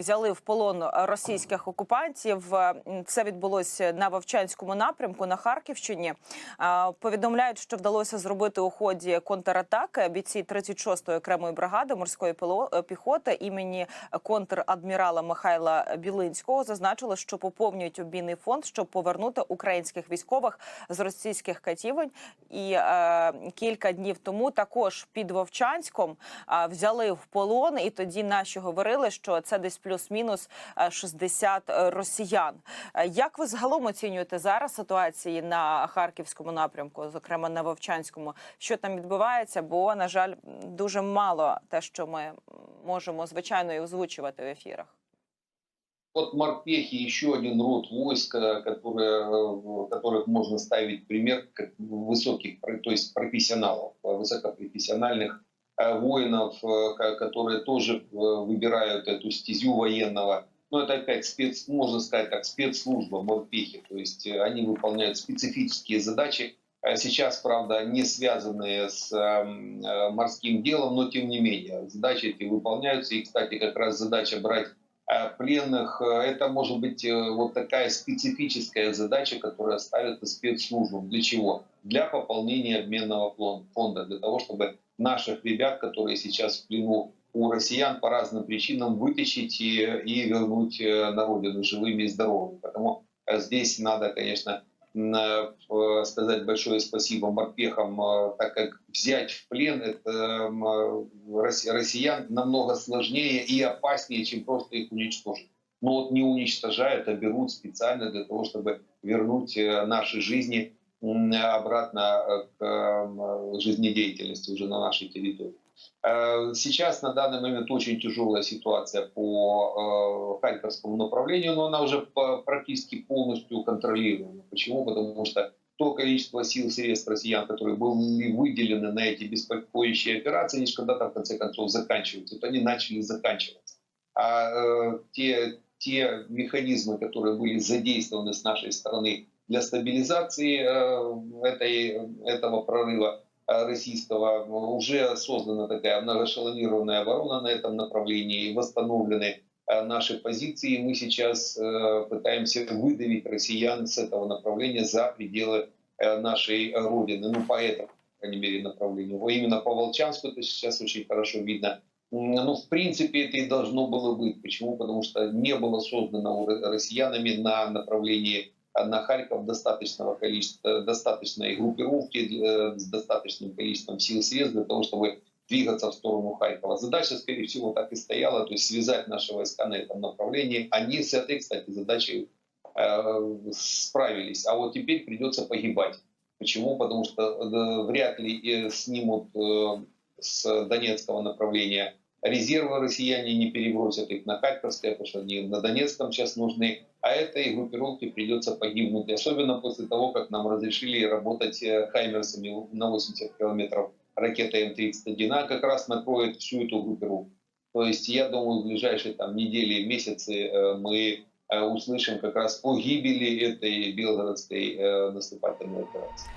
Взяли в полон російських окупантів. Е, Це відбулося на Вовчанському напрямку на Харківщині. Е, Повідомляють, що вдалося зробити у ході контратаки бійці 36-ї окремої бригади морської е, піхоти імені контрадмірала Михайла Білинського. Зазначили, що поповнюють обійний фонд, щоб повернути українських військових з російських катівень. І е, кілька днів тому також під Вовчанськом взяли в полон, і тоді наші говорили, що це десь плюс-мінус е, 60 росіян. Е, Як ви загалом оцінюєте зараз ситуації на харківському напрямку, зокрема на Вовчанському? Що там відбувається? Бо на жаль, дуже мало те, що ми можемо звичайно і озвучувати в ефірах. Вот морпехи еще один род войск, э, которые, э, которых можно ставить пример как высоких, про- то есть профессионалов, э, высокопрофессиональных э, воинов, э, ко- которые тоже э, выбирают эту стезю военного. Но это опять спец, можно сказать так, спецслужба морпехи, то есть э, они выполняют специфические задачи, Э, Сейчас, правда, не связанные с эм, э, морским делом, но тем не менее задачи эти выполняются. И, кстати, как раз задача брать э, пленных, э, это может быть э, вот такая специфическая задача, которая ставится спецслужбам. Для чего? Для пополнения обменного фонда, для того, чтобы наших ребят, которые сейчас в плену у россиян по разным причинам, вытащить и, и вернуть э, на родину живыми и здоровыми. Потому э, здесь надо, конечно, э, сказать большое спасибо морпехам, так как взять в плен это россиян намного сложнее и опаснее, чем просто их уничтожить. Но вот не уничтожают, а берут специально для того, чтобы вернуть наши жизни обратно э, к э, жизнедеятельности уже на нашей территории. Э, Сейчас на данный момент очень тяжелая ситуация по э, Харьковскому направлению, но она уже практически полностью контролируема. Почему? Потому что то количество сил и средств россиян, которые были выделены на эти беспокоящие операции, они же когда-то в конце концов заканчиваются. Вот они начали заканчиваться. А э, те, те механизмы, которые были задействованы с нашей стороны для стабилизации э, этой, этого прорыва э, российского, уже создана такая многоэшелонированная оборона на этом направлении, восстановлены э, наши позиции. Мы сейчас пытаемся выдавить россиян с этого направления за пределы нашей Родины. Ну, по этому, по крайней мере, направлению. Именно по Волчанску это сейчас очень хорошо видно. Ну, в принципе, это и должно было быть. Почему? Потому что не было создано россиянами на направлении на Харьков достаточного количества, достаточной группировки э, с достаточным количеством сил и средств для того, чтобы двигаться в сторону Харькова. Задача, скорее всего, так и стояла, то есть связать наши войска на этом направлении. Они с этой, кстати, задачей э, справились. А вот теперь придется погибать. Почему? Потому что э, вряд ли э, снимут э, с Донецкого направления резервы россияне не перебросят их на Харьковское, потому что они на Донецком сейчас нужны, а этой группировке придется погибнуть. Особенно после того, как нам разрешили работать э, хаймерсами на 80 километров ракета М-31, она как раз накроет всю эту группировку. То есть я думаю, в ближайшие там, недели, месяцы э, мы э, услышим как раз о гибели этой белгородской наступательной операции.